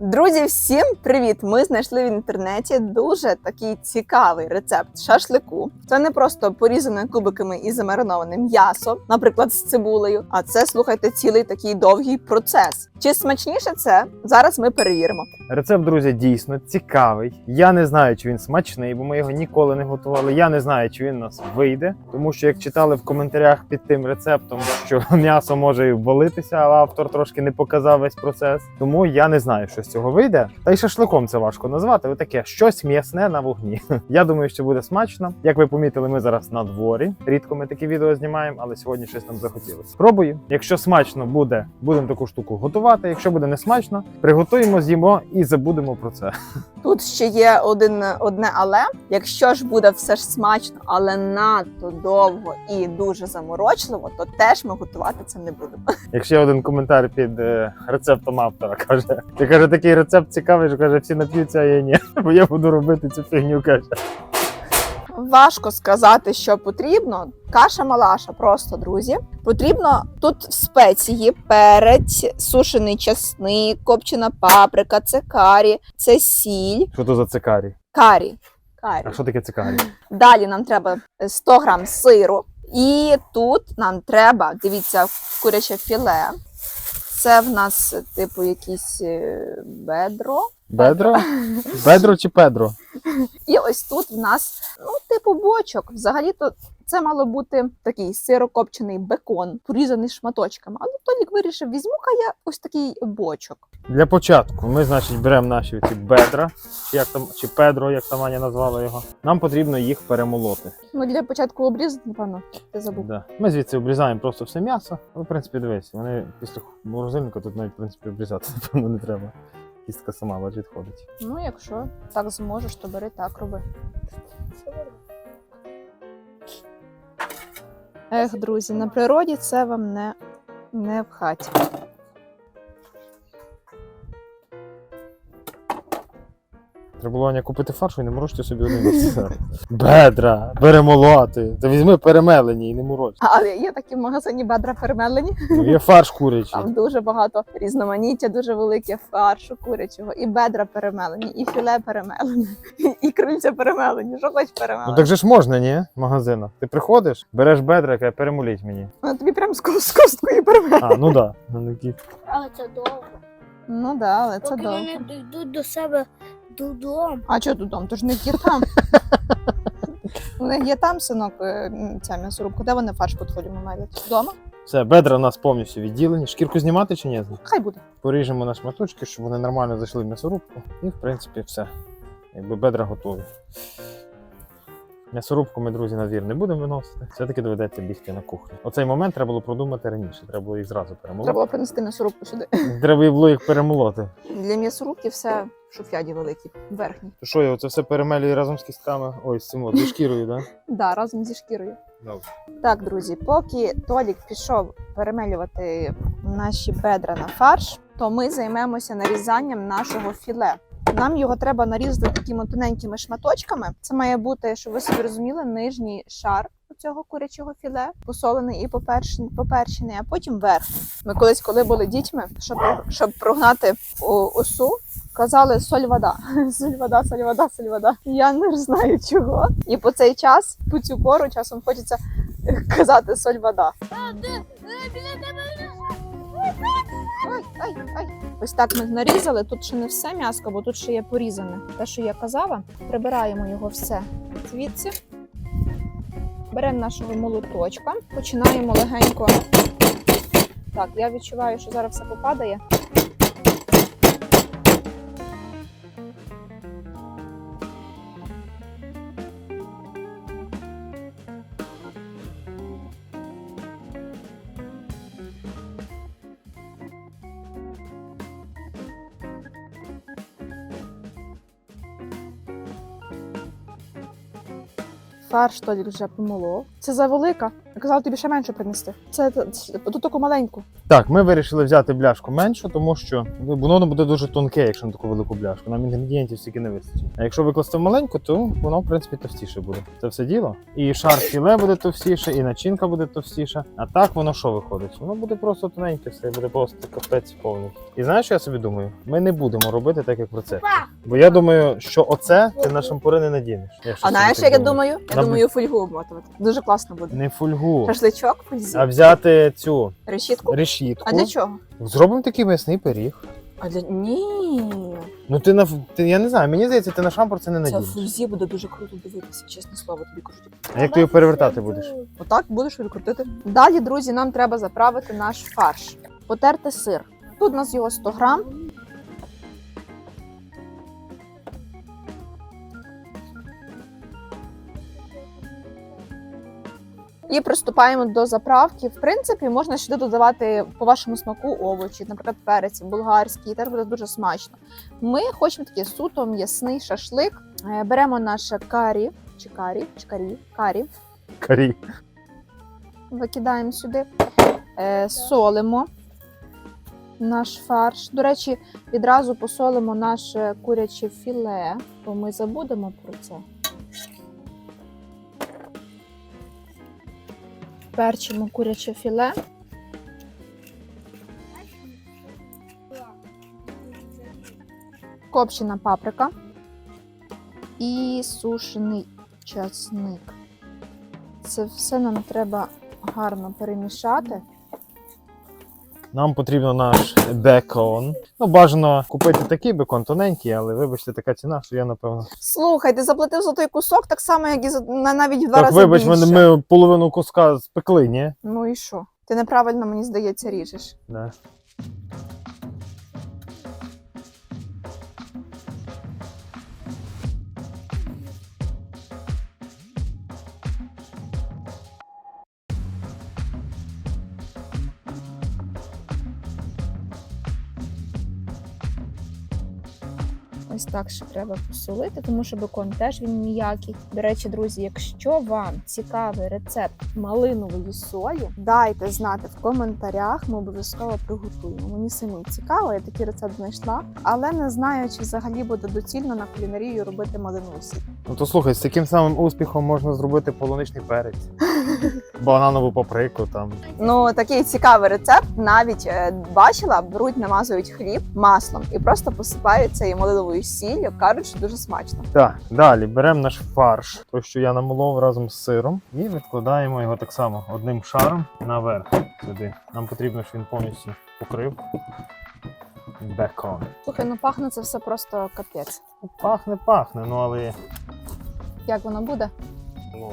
Друзі, всім привіт! Ми знайшли в інтернеті дуже такий цікавий рецепт шашлику. Це не просто порізане кубиками і замариноване м'ясо, наприклад, з цибулею. А це слухайте цілий такий довгий процес. Чи смачніше це? Зараз ми перевіримо. Рецепт, друзі, дійсно цікавий. Я не знаю, чи він смачний, бо ми його ніколи не готували. Я не знаю, чи він нас вийде, тому що як читали в коментарях під тим рецептом, що м'ясо може і ввалитися, а автор трошки не показав весь процес. Тому я не знаю, що з цього вийде. Та й шашликом це важко назвати. Ви таке щось м'ясне на вогні. Я думаю, що буде смачно. Як ви помітили, ми зараз на дворі. Рідко ми такі відео знімаємо, але сьогодні щось нам захотілося. Спробую. Якщо смачно буде, будемо таку штуку готувати. Якщо буде не смачно, приготуємо, з'їмо і забудемо про це. Тут ще є один одне але. Якщо ж буде все ж смачно, але надто довго і дуже заморочливо, то теж ми готувати це не будемо. Якщо є один коментар під е, рецептом автора, каже, ти каже, такий рецепт цікавий, що каже, всі нап'ються, а я ні. Бо я буду робити цю фігню. каже. Важко сказати, що потрібно. Каша малаша, просто друзі. Потрібно тут спеції, перець, сушений часник, копчена паприка, це карі, це сіль, Що то за цикарі? карі. карі. А що таке цикарі? Далі нам треба 100 грам сиру. І тут нам треба, дивіться, куряче філе. Це в нас, типу, якісь е, бедро. Бедро? Бедро чи Педро? І ось тут в нас, ну, типу, бочок. Взагалі-то це мало бути такий сирокопчений бекон, порізаний шматочками. Але Толік вирішив, візьму-ка я ось такий бочок. Для початку ми, значить, беремо наші ці бедра, чи як там, чи Педро, як там Аня назвала його. Нам потрібно їх перемолоти. Ну, для початку обрізати, напевно, ти забув. Да. Ми звідси обрізаємо просто все м'ясо. Ну, в принципі, дивись, вони після морозильника тут навіть в принципі обрізати, напевно, не треба. Кістка сама бач, відходить. Ну, якщо так зможеш, то бери так роби. Ех, друзі, на природі це вам не, не в хаті. Треба було Аня купити фаршу і не морочити собі один. Бедра, перемолоти. Та візьми перемелені і не мороч. Але є такі в магазині бедра перемелені. Ну, є фарш курячий. Там дуже багато різноманіття, дуже велике фаршу курячого, і бедра перемелені, і філе перемелене, і, крильця перемелені. Що хоч Ну так же ж можна, ні? В магазинах. Ти приходиш, береш бедра, каже, перемоліть мені. Вона тобі прям з, з косткою перемелена. А, ну да. Ну. Але це довго. Ну да, але це Поки довго. вони дійдуть до себе додому. А чого додому? Тож не є там. У них є там, синок, е, ця м'ясорубка. Де вони фарш підходимо навіть? Вдома? Все, бедра у нас повністю відділені. Шкірку знімати чи ні? Хай буде. Поріжемо на шматочки, щоб вони нормально зайшли в м'ясорубку. І, в принципі, все. Якби бедра готові. М'ясорубку ми, друзі, на двір не будемо виносити. Все-таки доведеться бігти на кухню. Оцей момент треба було продумати раніше. Треба було їх зразу перемолоти. Треба було принести м'ясорубку сюди. Треба було їх перемолоти. Для м'ясорубки все шуфляді великі, верхні. То що я оце все перемелюю разом з кістками? Ой, з цим от, зі шкірою, так? Да, разом зі шкірою. Добре. Так, друзі, поки Толік пішов перемелювати наші бедра на фарш, то ми займемося нарізанням нашого філе. Нам його треба нарізати такими тоненькими шматочками. Це має бути, щоб ви собі розуміли, нижній шар цього курячого філе, посолений і поперчений, а потім верхній. Ми колись, коли були дітьми, щоб, щоб прогнати осу, казали соль вода. Соль вода, соль вода, соль вода. Я не знаю чого. І по цей час, по цю пору, часом хочеться казати соль вода. Ай, ай, ай. Ось так ми нарізали. Тут ще не все м'яско, бо тут ще є порізане. Те, що я казала, прибираємо його все звідси. Беремо нашого молоточка, починаємо легенько. Так, я відчуваю, що зараз все попадає. Фарш Толік вже помолов. Це завелика. Я казала тобі ще менше принести. Це, це, це тут таку маленьку. Так, ми вирішили взяти бляшку меншу, тому що ну, воно буде дуже тонке, якщо на таку велику бляшку. Нам інгредієнтів стільки не вистачить. А якщо викласти в маленьку, то воно в принципі товстіше буде. Це все діло. І шар філе буде товстіше, і начинка буде товстіша. А так воно що виходить? Воно буде просто тоненьке, все буде просто капець повний. І знаєш, що я собі думаю? Ми не будемо робити так, як в рецепті. Па! Бо я думаю, що оце ти на шампури не надінеш. А знаєш, як я думаю? Я думаю, фольгу обмотувати. Дуже класно буде. Не фольгу, Шашличок, фользі. а взяти цю Решітку. решітку. А для чого? Зробимо такий м'ясний пиріг. А для ні. Ну ти на ти, я не знаю, мені здається, ти на шампур це не Це надінеш. фульзі буде дуже круто дивитися, чесне слово тобі кажу. А як ти його перевертати будеш? Отак будеш відкрутити. Далі, друзі, нам треба заправити наш фарш. Потерти сир. Тут у нас його 100 грам. І приступаємо до заправки. В принципі, можна сюди додавати по вашому смаку овочі, наприклад, перець болгарський, теж буде дуже смачно. Ми хочемо такий суто м'ясний шашлик. Е, Беремо наше карі, чи карі, чи карі, карі, Карі. викидаємо сюди, е, солимо наш фарш. До речі, відразу посолимо наше куряче філе, бо ми забудемо про це. Перчимо куряче філе. копчена паприка і сушений часник. Це все нам треба гарно перемішати. Нам потрібно наш бекон. Ну, бажано купити такий бекон тоненький, але вибачте, така ціна, що я напевно. Слухай, ти заплатив за той кусок так само, як і за на- навіть в два Так, рази вибач, більше. ми, ми половину куска спекли, ні? Ну і що? Ти неправильно, мені здається, ріжеш. Да. Ось так ще треба посолити, тому що бекон теж він ніякий. До речі, друзі, якщо вам цікавий рецепт малинової солі, дайте знати в коментарях. Ми обов'язково приготуємо. Мені самі цікаво, я такий рецепт знайшла, але не знаю, чи взагалі буде доцільно на кулінарію робити малинову сіль. Ну то слухай, з таким самим успіхом можна зробити полуничний перець, бананову паприку там. Ну такий цікавий рецепт. Навіть е, бачила, беруть, намазують хліб маслом і просто посипають цією малиновою сіллю. Кажуть, що дуже смачно. Так, далі беремо наш фарш, той, що я намолов разом з сиром, і відкладаємо його так само одним шаром наверх сюди. Нам потрібно, щоб він повністю покрив бекон. Слухай, ну пахне це все просто капець. Пахне, пахне, ну але. Як воно буде? Ну.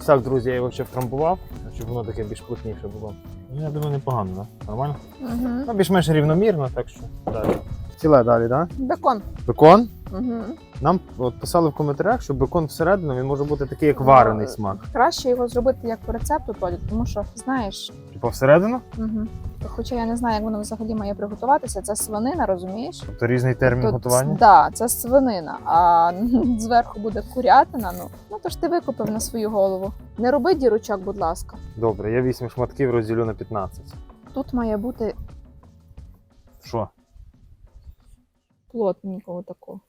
Ось так, друзі, я його ще втрамбував, щоб воно таке більш плотніше було. Ну, я думаю, непогано, да? Нормально? Угу. Ну, більш-менш рівномірно, так що далі. Ціле далі, так? Да? Бекон. Бекон. Угу. Нам от писали в коментарях, що бекон всередину він може бути такий, як варений Ну, смак. Краще його зробити як по рецепту, Толі, тому що знаєш, Типу всередину? угу. Хоча я не знаю, як воно взагалі має приготуватися. Це свинина, розумієш? Тобто різний термін Тут- готування. Да, це свинина, а зверху буде курятина. Ну, ну то ж ти викупив на свою голову. Не роби дірочок, будь ласка. Добре, я 8 шматків розділю на 15. Тут має бути Що? плотненького такого.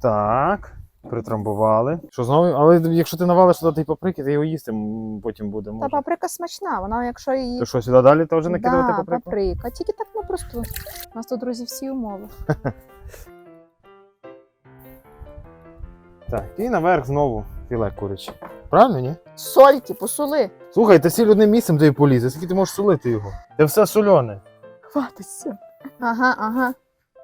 Так. Притрамбували. Що знову? Але якщо ти навалиш туди ті паприки, ти його їсти потім буде. Та Може. паприка смачна, вона, якщо її То що, сюди далі теж накидувати да, паприку? паприка. Тільки так ну просто. У нас тут, друзі, всі умови. Так, і наверх знову філе куряче. Правильно, ні? Сольки, посоли. Слухай, ти сіль одним місцем тобі полізе, скільки ти можеш солити його? Це все сольоне. Хватиться. Ага, ага.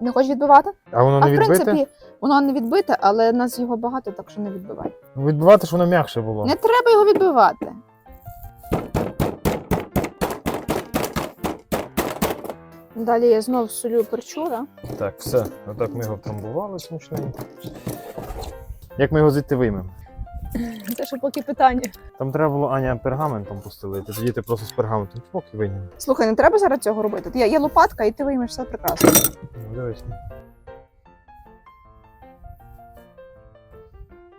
Не хочеш відбивати? А воно а не в відбите? принципі, воно не відбите, але нас його багато, так що не відбивай. Відбивати, щоб воно м'якше було. Не треба його відбивати. Далі я знов солю перчу, да? Так, все. Отак ми його втрамбували смачненько. Як ми його звідти виймемо? Це ще поки питання. Там треба було Аня пергаментом постелити. Тоді ти просто з пергаментом поки вийняв. Слухай, не треба зараз цього робити. Є, є лопатка, і ти виймеш все прекрасно. Ну, дивись.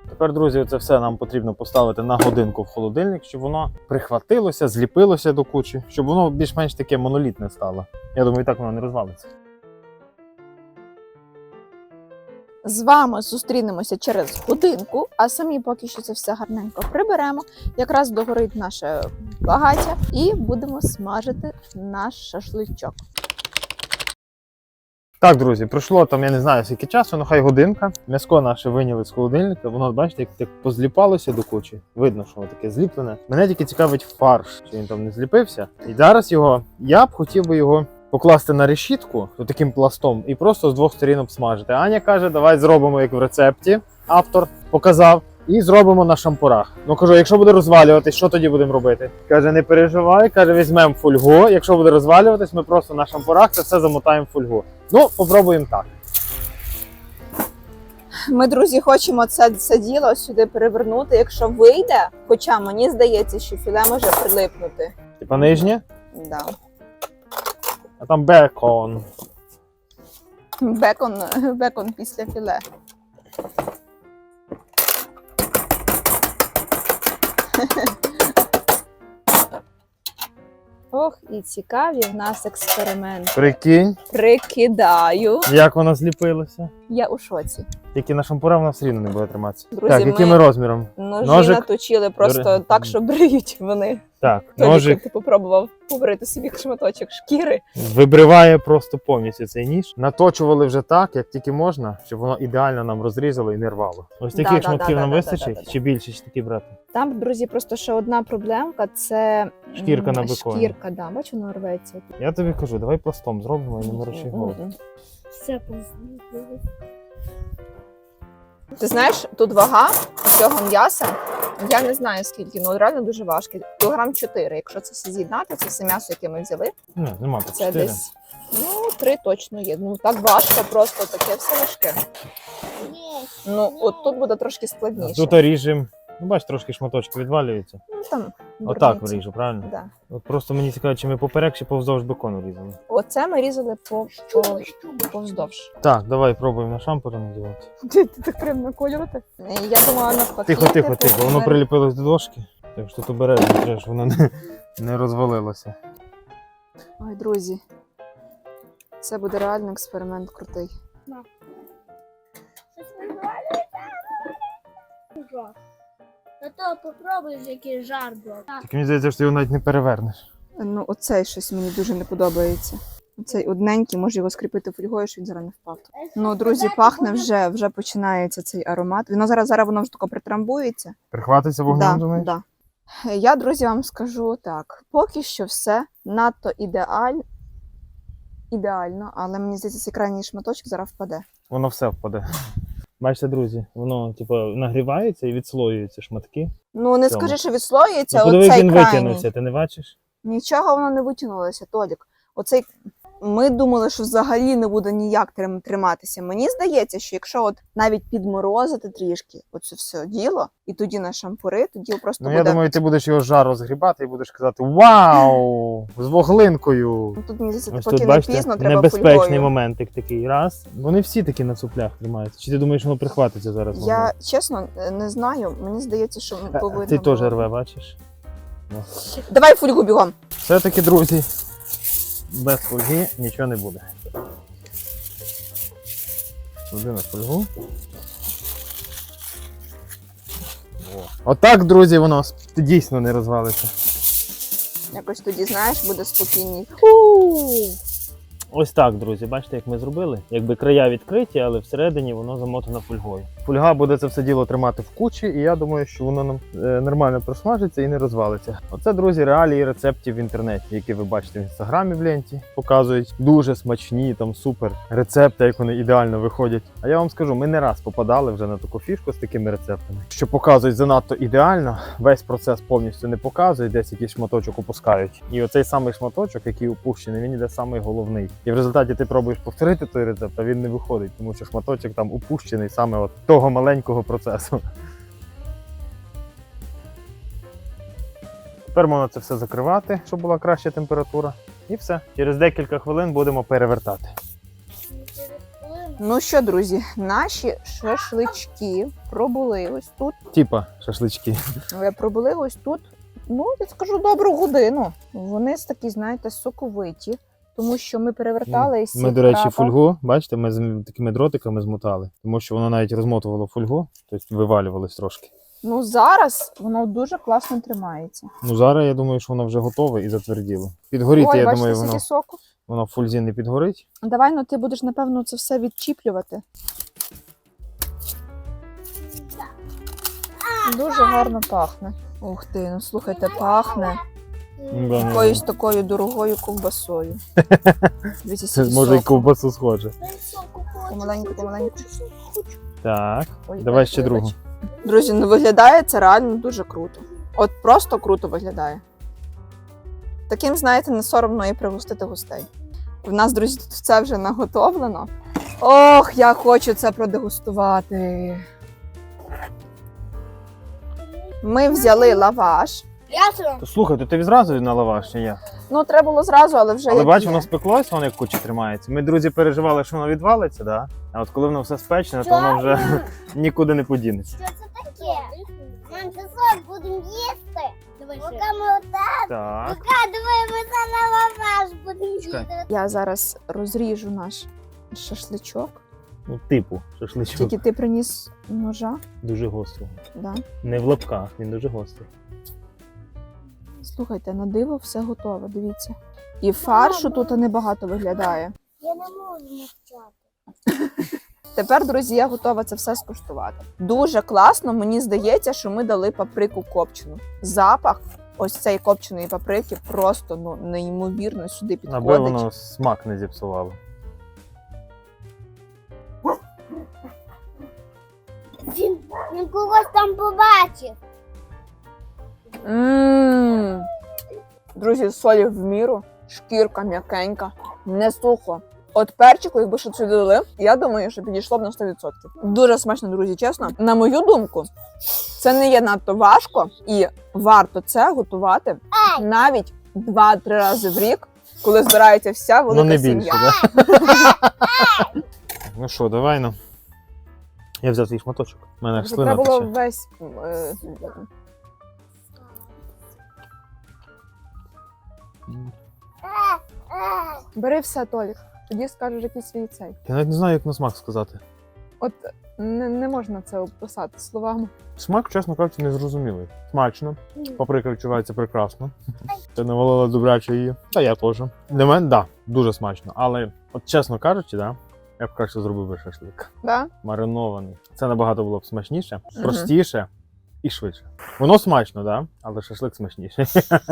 Тепер, друзі, це все нам потрібно поставити на годинку в холодильник, щоб воно прихватилося, зліпилося до кучі, щоб воно більш-менш таке монолітне стало. Я думаю, і так воно не розвалиться. З вами зустрінемося через годинку, а самі поки що це все гарненько приберемо. Якраз догорить наше багаття і будемо смажити наш шашличок. Так, друзі, пройшло там, я не знаю скільки часу, ну хай годинка. М'яско наше виняли з холодильника, воно, бачите, як, як позліпалося до кучі. Видно, що воно таке зліплене. Мене тільки цікавить фарш, чи він там не зліпився. І зараз його я б хотів би його покласти на решітку таким пластом і просто з двох сторін обсмажити. Аня каже, давай зробимо як в рецепті. Автор показав. І зробимо на шампурах. Ну кажу, якщо буде розвалюватись, що тоді будемо робити? Каже, не переживай, каже, візьмемо фольгу. Якщо буде розвалюватись, ми просто на шампурах це все замотаємо в фольгу. Ну, попробуємо так. Ми, друзі, хочемо це, це діло сюди перевернути. Якщо вийде, хоча мені здається, що філе може прилипнути. Типа нижнє, Да. А там бекон. Бекон, бекон після філе. Ох, і цікаві в нас експерименти. Прикинь, Прикидаю. як вона зліпилося. Я у шоці. Тільки на шампура воно все рівно не буде триматися. Друзі, так, ми- розміром? Ножі Ножик. наточили просто Добре. так, що бриють вони. Так, Толік, ножик ти попробував побрити собі шматочок шкіри. вибриває просто повністю цей ніж. Наточували вже так, як тільки можна, щоб воно ідеально нам розрізало і не рвало. Ось таких да, шматків да, нам да, вистачить, да, да, да. чи більше, чи такі брати. Там, друзі, просто ще одна проблемка це Шкірка на беконі. Шкірка, да, бачу, вона рветься. Я тобі кажу, давай пластом зробимо і не морочи голову. Все позбуло. Ти знаєш, тут вага цього м'яса. Я не знаю скільки, ну реально дуже важке. Кілограм 4. Якщо це все з'єднати, це все м'ясо, яке ми взяли. Ні, нема Це 4. десь ну, 3 точно є. Ну так важко, просто таке все важке. Ну, от тут буде трошки складніше. Тут ріжемо. Ну, бач, трошки шматочки відвалюються. Ну, там, Отак виріжу, правильно? Да. От просто мені цікаво, чи ми поперек, чи повздовж бекону різали. Оце ми різали по, по, повздовж. Так, давай пробуємо на шампури надівати. Ти, ти так прям наколювати? Я думала навпаки. Тихо, тихо, типу, тихо. Воно приліпилось до дошки. Так що тут обережно, треба, щоб воно не, не розвалилося. Ой, друзі. Це буде реально експеримент крутий. Щось. Жах. Та то попробуй, який жар був. Так. Мені здається, що ти його навіть не перевернеш. Ну, оцей щось мені дуже не подобається. Оцей одненький, може його скріпити фольгою, щоб він зараз не впав. Ну, друзі, пахне вже, вже починається цей аромат. Воно зараз, зараз воно вже тако притрамбується. Прихватиться вогнем, Да, думаєш? да. Я, друзі, вам скажу так: поки що все надто ідеаль... ідеально, але мені здається, цей крайній шматочок зараз впаде. Воно все впаде. Бачите, друзі, воно типу нагрівається і відслоюються шматки. Ну, не Цьому. скажи, що відслоюється, Ну, подивись, оцей він крайній. витягнеться, ти не бачиш? Нічого воно не витягнулося, Толік. Оцей ми думали, що взагалі не буде ніяк триматися. Мені здається, що якщо от навіть підморозити трішки оце все діло, і тоді на шампури, тоді просто Ну буде. я думаю, ти будеш його жар розгрібати і будеш казати Вау! З вуглинкою! Ну, тут мені здається, поки тут не бачите, пізно, треба небезпечний фольгою. моментик такий. Раз. Вони всі такі на цуплях тримаються. Чи ти думаєш, воно прихватиться зараз? Я чесно е, не знаю. Мені здається, що ми Е, повинні. Ти теж рве, бачиш? Давай фольгу бігом. Все-таки, друзі, без фольги нічого не буде. Туди на фольгу. О. Отак, друзі, воно дійсно не розвалиться. Якось тоді, знаєш, буде спокійній. Ось так, друзі, бачите, як ми зробили. Якби края відкриті, але всередині воно замотано фольгою. Фольга буде це все діло тримати в кучі, і я думаю, що воно нам е, нормально просмажиться і не розвалиться. Оце, друзі, реалії рецептів в інтернеті, які ви бачите в інстаграмі в ленті. Показують дуже смачні, там супер рецепти, як вони ідеально виходять. А я вам скажу, ми не раз попадали вже на таку фішку з такими рецептами, що показують занадто ідеально. Весь процес повністю не показують, десь якийсь шматочок опускають. І оцей самий шматочок, який упущений, він іде самий головний. І в результаті ти пробуєш повторити той рецепт, а він не виходить, тому що шматочок там упущений саме от того маленького процесу. Тепер можна це все закривати, щоб була краща температура. І все. Через декілька хвилин будемо перевертати. Ну що, друзі, наші шашлички пробули ось тут. Типа шашлички. е, Пробули ось тут. Ну, я скажу добру годину. Вони такі, знаєте, соковиті, тому що ми перевертали із Ми, до речі, фольгу, бачите, ми з такими дротиками змотали, тому що воно навіть розмотувало фольгу, тобто вивалювалось трошки. Ну зараз воно дуже класно тримається. Ну зараз я думаю, що воно вже готове і затверділо. Підгоріти, Ой, я бачите, думаю, воно, соку. воно в фользі не підгорить. Давай, ну ти будеш, напевно, це все відчіплювати. Дуже гарно пахне. Ух ти, ну слухайте, пахне якоюсь такою дорогою ковбасою. Це може і ковбасу схоже. Помаленьку, помаленьку. Так, Ой, давай ще вибач. другу. Друзі, ну виглядає це реально дуже круто. От просто круто виглядає. Таким, знаєте, не соромно і пригостити гостей. В нас, друзі, тут все вже наготовлено. Ох, я хочу це продегустувати. Ми взяли лаваш. Ясно? То слухай, то ти відразу на лаваш чи я? Ну, треба було зразу, але вже. Але як бач, є. воно спеклось, воно як куча тримається. Ми, друзі, переживали, що воно відвалиться, да? а от коли воно все спечене, то воно вже нікуди не подінеться. Що це таке? Мам, це сок будемо їсти. Давай Поки ми отак. Так. Поки давай ми це на лаваш будемо Чекай. їсти. Я зараз розріжу наш шашличок. Ну, типу, шашличок. Тільки ти приніс ножа, Дуже гостро. да? Не в лапках, він дуже гострий. Слухайте, на диво все готове, дивіться. І фаршу тут небагато виглядає. Я не можу мовчати. Тепер, друзі, я готова це все скуштувати. Дуже класно, мені здається, що ми дали паприку копчену. Запах ось цієї копченої паприки просто ну неймовірно сюди Аби підходить. воно смак не зіпсувало. Він, він когось там побачив. М. Друзі, солі в міру, шкірка м'якенька, не сухо. От перчику, якби ще сюди дали, я думаю, що підійшло б на 100%. Дуже смачно, друзі, чесно. На мою думку, це не є надто важко і варто це готувати навіть 2-3 рази в рік, коли збирається вся велика Ну не сім'я. більше, так? ну що, давай ну. Я взяв твій шматочок. У мене аж Вже слина треба було тече. весь. е, Бери все, Толік. Тоді скажеш якийсь свій цей. Я навіть не знаю, як на смак сказати. От не, не можна це описати словами. Смак, чесно кажучи, не зрозумілий. Смачно. Паприка відчувається прекрасно. Ти навалила добряче її. Та я теж. Для мене, так, да, дуже смачно. Але, от чесно кажучи, да, я б краще зробив би шашлик. Да? Маринований. Це набагато було б смачніше, простіше і швидше. Воно смачно, да? але шашлик смачніший.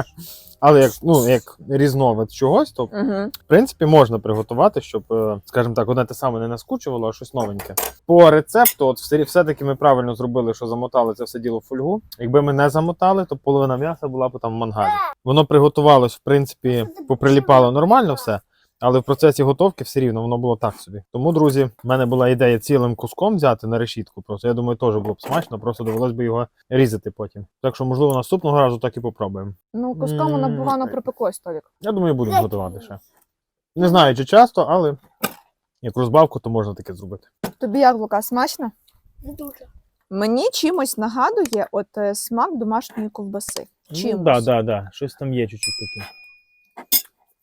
але як, ну, як різновид чогось, то Угу. в принципі можна приготувати, щоб, е, скажімо так, одне те саме не наскучувало, а щось новеньке. По рецепту, от все- все-таки ми правильно зробили, що замотали це все діло в фольгу. Якби ми не замотали, то половина м'яса була б там в мангалі. Воно приготувалось, в принципі, поприліпало нормально все. Але в процесі готовки все рівно воно було так собі. Тому, друзі, в мене була ідея цілим куском взяти на решітку. Просто я думаю, теж було б смачно, просто довелось би його різати потім. Так що, можливо, наступного разу так і попробуємо. Ну, куском воно погано так. припеклось, Толік. Я думаю, будемо готувати ще. Не знаю, чи часто, але як розбавку, то можна таке зробити. Тобі як Лука, смачно? Дуже. Мені чимось нагадує от е, смак домашньої ковбаси. Чимось. Ну, да, да, да. Щось там є чуть-чуть таке.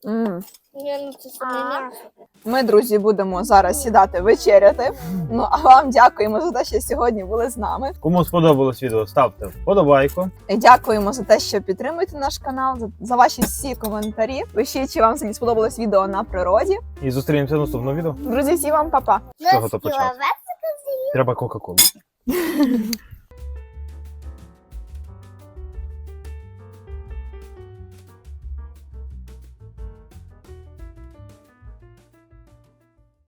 М. Ні, ну це саме м'ясо. Ми, друзі, будемо зараз сідати вечеряти. Ну а вам дякуємо за те, що сьогодні були з нами. Кому сподобалось відео, ставте вподобайку. І Дякуємо за те, що підтримуєте наш канал, за, за ваші всі коментарі. Пишіть, чи вам сьогодні сподобалось відео на природі. І зустрінемося в наступному відео. Друзі, всі вам па-па. чого то почати? Треба Кока-Колу.